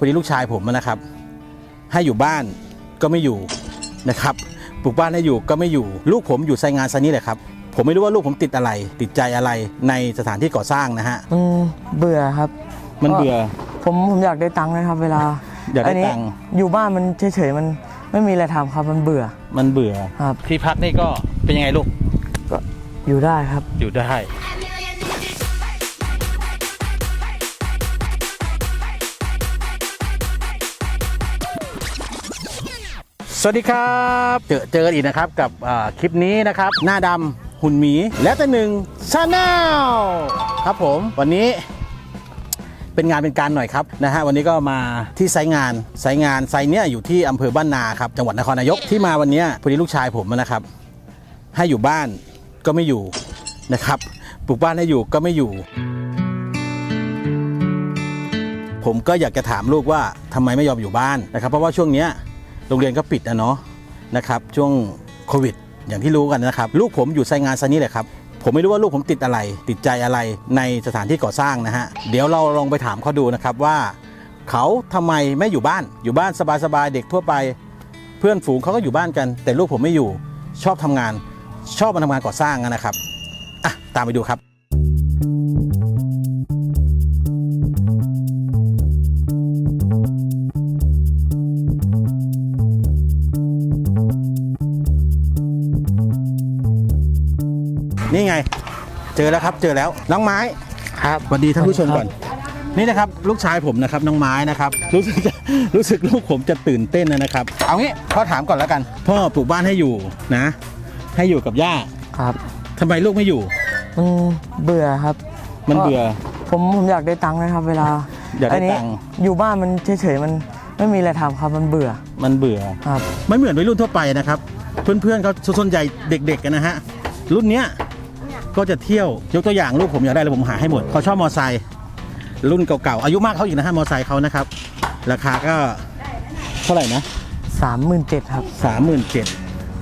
พอดีลูกชายผมนะครับ ให้อยู่บ้านก็ไม่อยู่นะครับปลูกบ้านให้อยู่ก็ไม่อยู่ลูกผมอยู่ไซงานไซนี้แหละครับ ผมไม่รู้ว่าลูกผมติดอะไร ติดใจอะไรในสถานที่ก่อสร้างนะฮะมันเบื่อครับ มันเบื่อ ผมผมอยากได้ตังค์นะครับ เวลาอยากได้นนี้ตังค์อยู่บ้านมันเฉยๆมันไม่มีอะไรทำครับมันเบื่อ มันเบื่อครับที่พักนี่ก็เป็นยังไงลูกก็อยู่ได้ครับอยู่ได้ สวัสดีครับเจอเจอกันอีกนะครับกับคลิปนี้นะครับ หน้าดำหุ่นหมี แล้วแต่หนึ่งชาแนลครับผมวันนี้เป็นงานเป็นการหน่อยครับนะฮะวันนี้ก็มาที่ไซงานไซงานไซเนี้ยอยู่ที่อำเภอบ้านนาครับจังหวัดนครนายกที่มาวันเนี้ยพอดีลูกชายผมนะครับ ให้อยู่บ้านก็ไม่อยู่นะครับปลูกบ้านให้อยู่ก็ไม่อยู่ ผมก็อยากจะถามลูกว่าทำไมไม่ยอมอยู่บ้านนะครับ เพราะว่าช่วงเนี้ย โรงเรียนก็ปิดนะเนาะนะครับช่วงโควิด อย่างที่รู้กันนะครับ ลูกผมอยู่ไซงานไซนี้แหละครับผมไม่รู้ว่าลูกผมติดอะไร ติดใจอะไรในสถานที่ก่อสร้างนะฮะ เดี๋ยวเราลองไปถามเขาดูนะครับว่า เขาทำไมไม่อยู่บ้าน อยู่บ้านสบายๆเด็กทั่วไป เพื่อนฝูงเขาก็อยู่บ้านกัน แต่ลูกผมไม่อยู่ชอบทำงาน ชอบมาทำงานก่อสร้างนะครับอะตามไปดูครับ จอแล้วครับ เจอแล้วน้องไม้ครับสวัสดีท่านผู้ชมก่อน นี่นะครับลูกชายผมนะครับน้องไม้นะครับรู้สึกจะรู้สึกลูกผมจะตื่นเต้นนะครับ เอางี้พ่อถามก่อนแล้วกัน พ่อปลูกบ้านให้อยู่นะ ให้อยู่กับย่าครับทำไมลูกไม่อยู่ มันเบื่อครับ มันเบื่อ ผมผมอยากได้ตังค์นะครับ เวลาอยากได้นนี้ตังค์อยู่บ้านมันเฉยๆมันไม่มีอะไรทำครับมันเบื่อ มันเบื่อครับไม่เหมือนวัยรุ่นทั่วไปนะครับ เพื่อนๆเขาส่วนใหญ่เด็กๆกันนะฮะรุ่นเนี้ย ก็จะเที่ยวยกตัวอย่างลูกผมอยากได้เลยผมหาให้หมดเขาชอบมอไซค์รุ่นเก่าๆอายุมากเขาอีกนะฮะมอไซค์เขานะครับ ราคาก็เท่าไหร่นะสามหมื่นเจ็ดครับสามหมื่นเจ็ด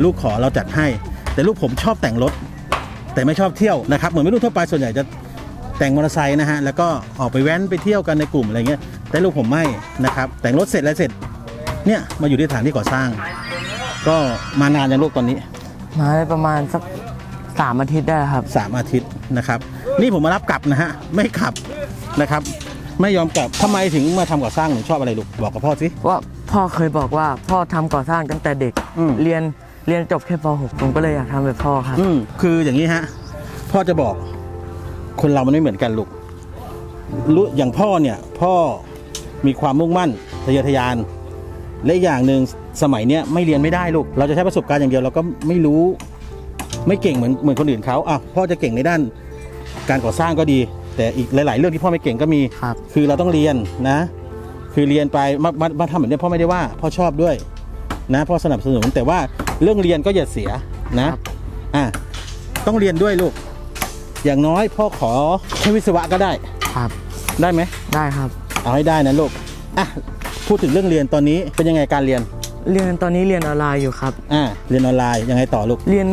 ลูกขอเราจัดให้ แต่ลูกผมชอบแต่งรถ แต่ไม่ชอบเที่ยวนะครับเหมือนวัยรุ่นทั่วไปส่วนใหญ่จะแต่งมอเตอร์ไซค์นะฮะแล้วก็ออกไปแว้นไปเที่ยวกันในกลุ่มอะไรเงี้ยแต่ลูกผมไม่นะครับ แต่งรถเสร็จอะไรเสร็จเนี่ยมาอยู่ที่สถานที่ก่อสร้าง ก็มานานยังลูกตอนนี้ มาได้ประมาณสัก สามอาทิตย์ได้แล้วครับ สามอาทิตย์นะครับ นี่ผมมารับกลับนะฮะไม่ขับนะครับ ไม่ยอมกลับทำไมถึงมาทำก่อสร้างหนูชอบอะไรลูกบอกกับพ่อสิ ว่าพ่อเคยบอกว่าพ่อทำก่อสร้างตั้งแต่เด็ก อืม เรียนเรียนจบแค่ป .6 ผมก็เลยอยากทำแบบพ่อครับ อืมคืออย่างนี้ฮะ พ่อจะบอก คนเรามันไม่เหมือนกันลูกรู้อย่างพ่อเนี่ย พ่อมีความมุ่งมั่นทะเยอทะยาน และอีกอย่างหนึ่งสมัยเนี้ยไม่เรียนไม่ได้ลูก เราจะใช้ประสบการณ์อย่างเดียวเราก็ไม่รู้ ไม่เก่งเหมือนเหมือนคนอื่นเขาอะพ่อจะเก่งในด้านการก่อสร้างก็ดี แต่อีกหลาย ๆ เรื่องที่พ่อไม่เก่งก็มีครับ คือเราต้องเรียนนะ คือเรียนไปมามามาทำแบบนี้พ่อไม่ได้ว่าพ่อชอบด้วยนะพ่อสนับสนุนแต่ว่าเรื่องเรียนก็อย่าเสียนะครับ อะต้องเรียนด้วยลูก อย่างน้อยพ่อขอแค่วิศวะก็ได้ครับได้ไหม ได้ครับ เอาให้ได้นะลูก อะ พูดถึงเรื่องเรียนตอนนี้เป็นยังไงการเรียน เรียนตอนนี้เรียนออนไลน์อยู่ครับ อะเรียนออนไลน์ยังไงต่อลูก เรียน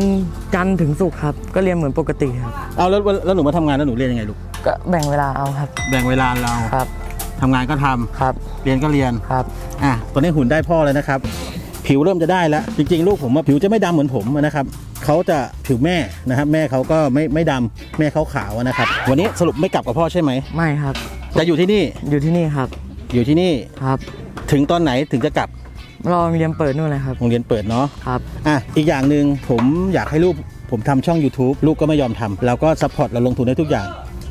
จันทร์ถึงศุกร์ครับ ก็เรียนเหมือนปกติครับ เอาแล้วแล้วหนูมาทำงานแล้วหนูเรียนยังไงลูก ก็แบ่งเวลาเอาครับแบ่งเวลาเราครับทำงานก็ทำครับเรียนก็เรียน ครับ อะตอนนี้หุ่นได้พ่อแล้วนะครับ ผิวเริ่มจะได้แล้ว จริงๆ ลูกผมว่าผิวจะไม่ดำเหมือนผมนะครับเขาจะผิวแม่นะครับ แม่เขาก็ไม่ไม่ดำแม่เขาขาวนะครับ วันนี้สรุปไม่กลับกับพ่อใช่ไหม ไม่ครับ จะอยู่ที่นี่อยู่ที่นี่ครับอยู่ที่นี่ครับ ถึงตอนไหนถึงจะกลับ รอโรงเรียนเปิดนู่นเลยครับโรงเรียนเปิดเนาะครับ อะอีกอย่างหนึ่งผมอยากให้ลูกผมทำช่อง YouTube ลูกก็ไม่ยอมทำเราก็ซัพพอร์ตเราลงทุนได้ทุกอย่าง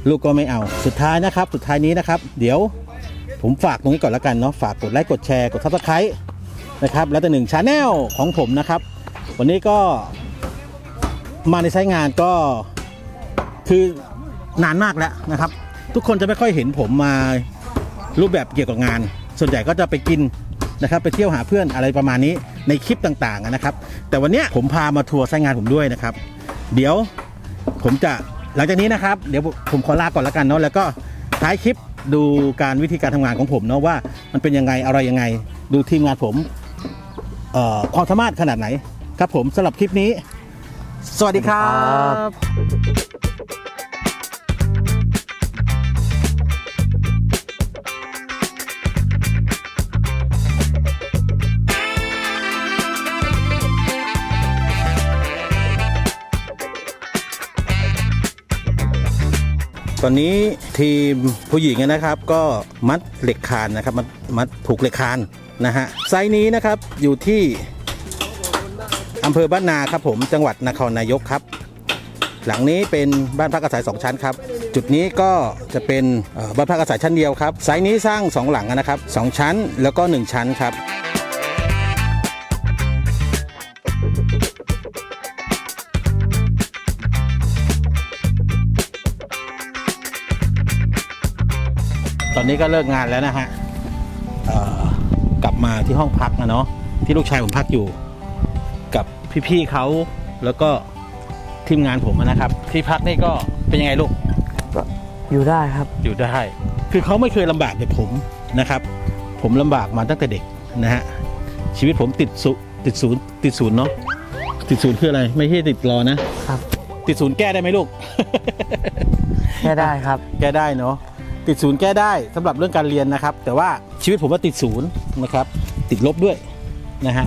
ลูกก็ไม่เอาสุดท้ายนะครับ สุดท้ายนี้นะครับ เดี๋ยวผมฝากตรงนี้ก่อนแล้วกันเนาะฝากกดไลค์กดแชร์กดซับสไครต์นะครับแล้วแต่หนึ่งชาแนลของผมนะครับ วันนี้ก็มาในใช้งานก็คือนานมากแล้วนะครับ ทุกคนจะไม่ค่อยเห็นผมมารูปแบบเกี่ยวกับงาน ส่วนใหญ่ก็จะไปกิน นะครับไปเที่ยวหาเพื่อนอะไรประมาณนี้ในคลิปต่างๆนะครับ แต่วันเนี้ยผมพามาทัวร์ใช้งานผมด้วยนะครับ เดี๋ยวผมจะหลังจากนี้นะครับ เดี๋ยวผมขอลาก่อนแล้วกันเนาะแล้วก็ท้ายคลิปดูการวิธีการทำงานของผมเนาะว่ามันเป็นยังไงอะไรยังไง ดูทีมงานผมเอ่อความสามารถขนาดไหนครับผมสำหรับคลิปนี้ สวัสดีครับ ตอนนี้ทีมผู้หญิงนะครับ ก็มัดเหล็กคานนะครับมัดมัดผูกเหล็กคานนะฮะไซส์นี้นะครับอยู่ที่อำเภอบ้านนาครับผมจังหวัดนครนายกครับ หลังนี้เป็นบ้านพักอาศัย 2 ชั้นครับ จุดนี้ก็จะเป็นบ้านพักอาศัยชั้นเดียวครับไซส์นี้สร้าง 2 หลังนะครับ 2 ชั้นแล้วก็ 1 ชั้นครับ ตอนนี้ก็เลิกงานแล้วนะฮะเอ่อกลับมาที่ห้องพักนะเนาะที่ลูกชายผมพักอยู่ กับพี่ๆเขาแล้วก็ทีมงานผมนะครับ ที่พักนี่ก็เป็นยังไงลูกก็อยู่ได้ครับ อยู่ได้ คือเขาไม่เคยลำบากแบบผมนะครับ ผมลำบากมาตั้งแต่เด็กนะฮะชีวิตผมติดสุติดศูนย์ติดศูนย์เนาะติดศูนย์คืออะไร ไม่ใช่ติดรอนะครับ ติดศูนย์แก้ได้ไหมลูกแค่ได้ครับ แก้ได้เนาะ ติดศูนย์แก้ได้สำหรับเรื่องการเรียนนะครับ แต่ว่าชีวิตผมว่าติดศูนย์นะครับติดลบด้วยนะฮะ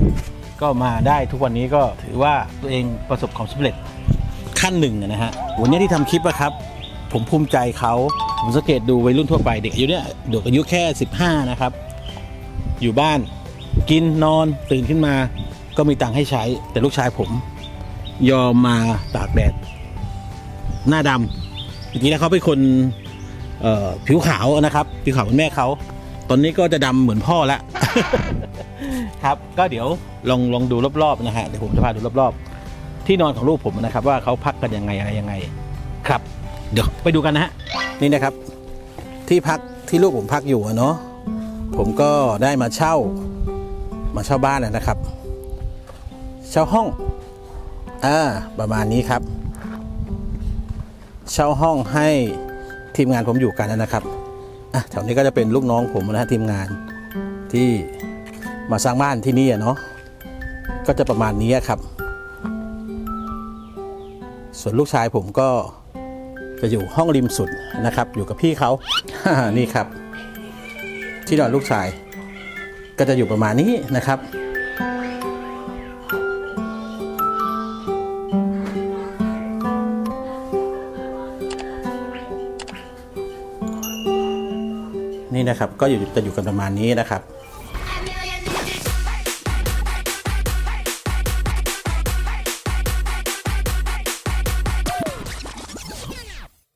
ก็มาได้ทุกวันนี้ก็ถือว่าตัวเองประสบความสำเร็จขั้นหนึ่งนะฮะวันนี้ที่ทำคลิปอะครับ ผมภูมิใจเขาผมสังเกตดูวัยรุ่นทั่วไปเด็กอายุเนี่ยเด็กอายุแค่ 15 นะครับ อยู่บ้านกินนอนตื่นขึ้นมา ก็มีตังค์ให้ใช้ แต่ลูกชายผม ยอมมาตากแดด หน้าดำจริงๆแล้วเขาเป็นคน ผิวขาวนะครับ ผิวขาวเป็นแม่เขา ตอนนี้ก็จะดำเหมือนพ่อแล้วครับก็เดี๋ยวลองลองดูรอบๆนะฮะเดี๋ยวผมจะพาดูรอบๆ ที่นอนของลูกผมนะครับ ว่าเขาพักกันยังไงอะไรยังไง ครับ เดี๋ยวไปดูกันนะฮะนี่นะครับ ที่พักที่ลูกผมพักอยู่เนาะผมก็ได้มาเช่า มาเช่าบ้านนะครับ เช่าห้องอ่าประมาณนี้ครับ เช่าห้องให้ ทีมงานผมอยู่กันนะครับอะแถวนี้ก็จะเป็นลูกน้องผมนะฮะทีมงานที่มาสร้างบ้านที่นี่อะเนาะก็จะประมาณนี้ครับ ส่วนลูกชายผมก็จะอยู่ห้องริมสุดนะครับ อยู่กับพี่เขานี่ครับ ที่นอนลูกชาย ก็จะอยู่ประมาณนี้นะครับ นี่นะครับก็อยู่จะอยู่กันประมาณนี้นะครับ